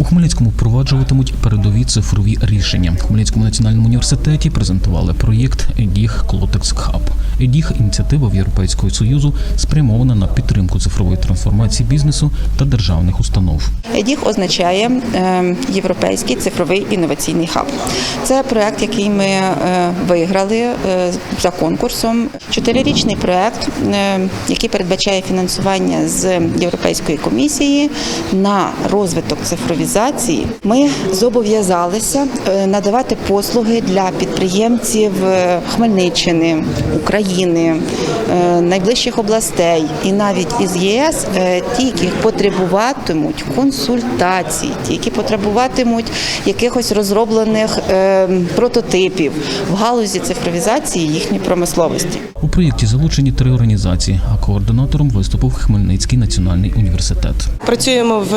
У Хмельницькому впроваджуватимуть передові цифрові рішення. В Хмельницькому національному університеті презентували проєкт EDIG Clotex Hub. EDIG – ініціатива в Європейського Союзу, спрямована на підтримку цифрової трансформації бізнесу та державних установ. ЕДІГ означає е, Європейський цифровий інноваційний хаб. Це проект, який ми е, виграли е, за конкурсом. Чотирирічний проект, е, який передбачає фінансування з Європейської комісії на розвиток цифровізації. Ми зобов'язалися е, надавати послуги для підприємців е, Хмельниччини, України, е, найближчих областей і навіть із ЄС, ті, які потребуватимуть консультацій, ті, які потребуватимуть якихось розроблених прототипів в галузі цифровізації їхньої промисловості. У проєкті залучені три організації, а координатором виступив Хмельницький національний університет. Працюємо в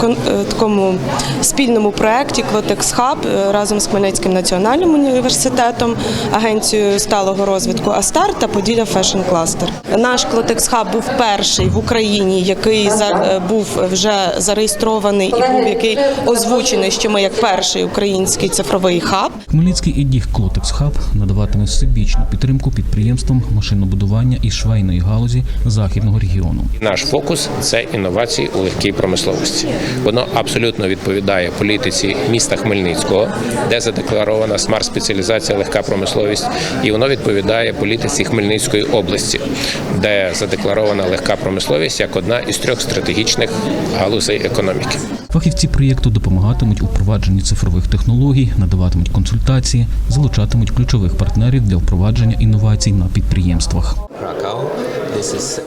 кон- такому спільному проєкті Квотекс Хаб разом з Хмельницьким національним університетом, агенцією сталого розвитку Астар та Поділля Фешн Кластер. Наш Клотекс Хаб був перший в Україні, який е, був вже зареєстрований і був який озвучений, що ми як перший український цифровий хаб. Хмельницький і EDIG Clotex Hub надаватиме всебічну підтримку підприємствам машинобудування і швейної галузі західного регіону. Наш фокус це інновації у легкій промисловості. Воно абсолютно відповідає політиці міста Хмельницького, де задекларована смарт-спеціалізація легка промисловість, і воно відповідає політиці Хмельницької області, де задекларована легка промисловість як одна із трьох стратегічних галузей економіки. Фахівці проєкту допомагатимуть у впровадженні цифрових технологій, надаватимуть консультації, залучатимуть ключових партнерів для впровадження інновацій на підприємствах.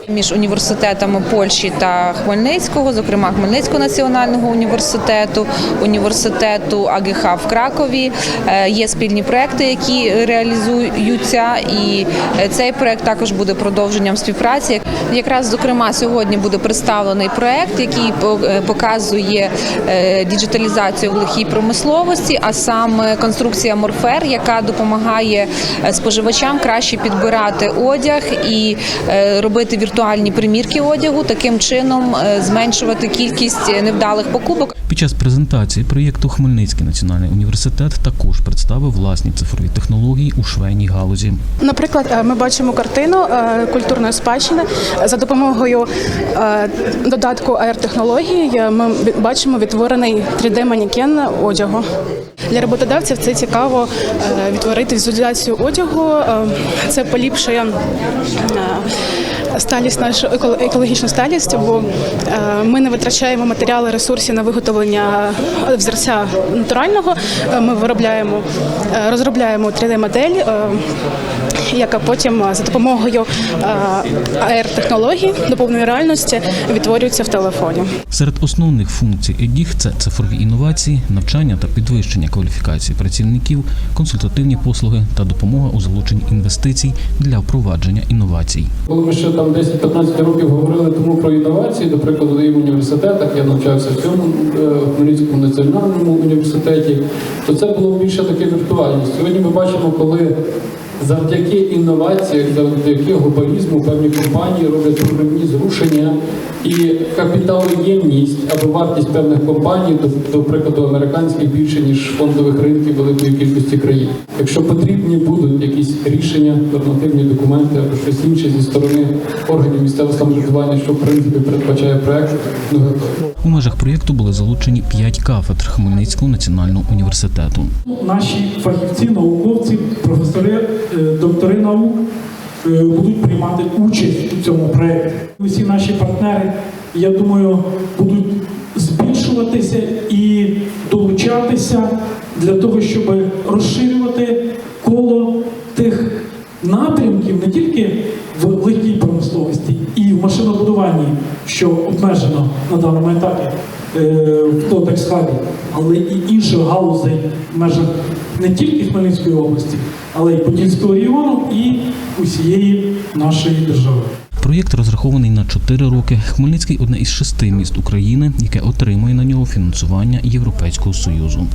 Між університетами Польщі та Хмельницького, зокрема Хмельницького національного університету, університету АГХ в Кракові. Е, Є спільні проекти, які реалізуються, і е, цей проект також буде продовженням співпраці. Якраз зокрема сьогодні буде представлений проект, який е, показує діджиталізацію легкій промисловості, а саме конструкція Морфер, яка допомагає споживачам краще підбирати одяг і е, робити віртуальні примірки одягу, таким чином е, зменшувати кількість невдалих покупок. Під час презентації проєкту Хмельницький національний університет також представив власні цифрові технології у швейній галузі. Наприклад, е, ми бачимо картину е, культурної спадщини за допомогою е, додатку AR-технології. е, Ми бачимо відтворений 3D-манікен одягу. Для роботодавців це цікаво е, відтворити візуалізацію одягу. Е, Це поліпшує е, сталість нашу еко- екологічну сталість, бо е, ми не витрачаємо матеріали, ресурси на виготовлення взірця натурального. Е, Ми виробляємо, е, розробляємо 3D-модель, е, яка потім е, за допомогою AR-технологій до повної реальності відтворюється в телефоні. Серед основних функцій EDIG – це цифрові інновації, навчання та підвищення кваліфікації працівників, консультативні послуги та допомога у залученні інвестицій для впровадження інновацій. Коли ми ще там 10-15 років говорили тому про інновації, до прикладу, і в університетах, я навчався в цьому е, Хмельницькому національному університеті, то це було більше таке віртуальне. Сьогодні ми бачимо, коли завдяки інноваціям, завдяки глобалізму певні компанії роблять програмні зрушення і капіталоємність або вартість певних компаній, до, до прикладу, американських більше ніж фондових ринків великої кількості країн. Якщо потрібні будуть якісь рішення, нормативні документи або щось інше зі сторони органів місцевого самоврядування, що в принципі передбачає проект, ну готові. У межах проєкту були залучені п'ять кафедр Хмельницького національного університету. Наші фахівці, науковці, професори, е, доктори наук будуть приймати участь у цьому проєкті. Усі наші партнери, я думаю, будуть збільшуватися і долучатися для того, щоб розширювати коло тих напрямків не тільки в машинобудуванні, що обмежено на даному етапі е, в Тотекс-хабі, але і інших галузей в межах не тільки Хмельницької області, але й Подільського регіону і усієї нашої держави. Проєкт розрахований на 4 роки. Хмельницький одне із шести міст України, яке отримує на нього фінансування Європейського союзу.